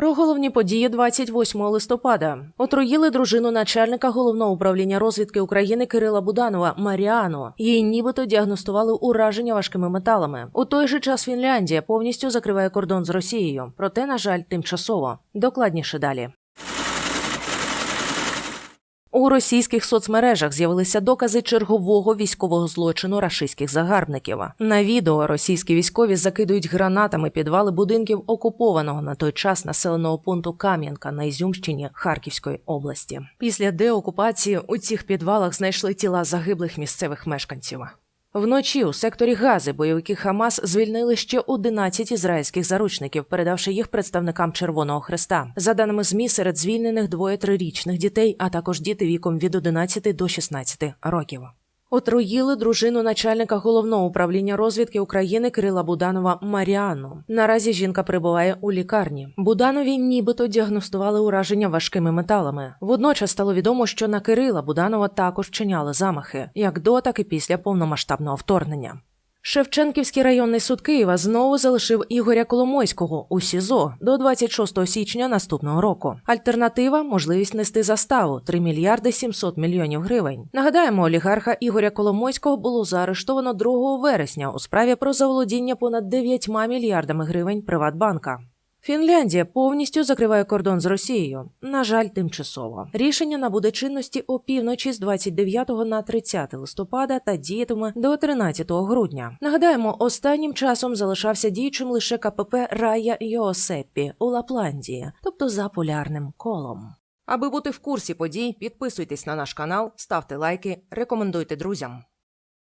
Про головні події 28 листопада отруїли дружину начальника головного управління розвідки України Кирила Буданова Маріану. Її нібито діагностували ураження важкими металами. У той же час Фінляндія повністю закриває кордон з Росією, проте, на жаль, тимчасово. Докладніше далі. У російських соцмережах з'явилися докази чергового військового злочину рашистських загарбників. На відео російські військові закидують гранатами підвали будинків окупованого на той час населеного пункту Кам'янка на Ізюмщині Харківської області. Після деокупації у цих підвалах знайшли тіла загиблих місцевих мешканців. Вночі у секторі Гази бойовики Хамас звільнили ще 11 ізраїльських заручників, передавши їх представникам Червоного Хреста. За даними ЗМІ, серед звільнених двоє трирічних дітей, а також діти віком від 11 до 16 років. Отруїли дружину начальника головного управління розвідки України Кирила Буданова Маріану. Наразі жінка перебуває у лікарні. Буданові нібито діагностували ураження важкими металами. Водночас стало відомо, що на Кирила Буданова також чиняли замахи, як до, так і після повномасштабного вторгнення. Шевченківський районний суд Києва знову залишив Ігоря Коломойського у СІЗО до 26 січня наступного року. Альтернатива можливість нести заставу 3 мільярди 700 мільйонів гривень. Нагадаємо, олігарха Ігоря Коломойського було заарештовано 2 вересня у справі про заволодіння понад 9 мільярдами гривень Приватбанка. Фінляндія повністю закриває кордон з Росією. На жаль, тимчасово. Рішення набуде чинності опівночі з 29 на 30 листопада та діятиме до 13 грудня. Нагадаємо, останнім часом залишався діючим лише КПП Рая Йосеппі у Лапландії, тобто за полярним колом. Аби бути в курсі подій, підписуйтесь на наш канал, ставте лайки, рекомендуйте друзям.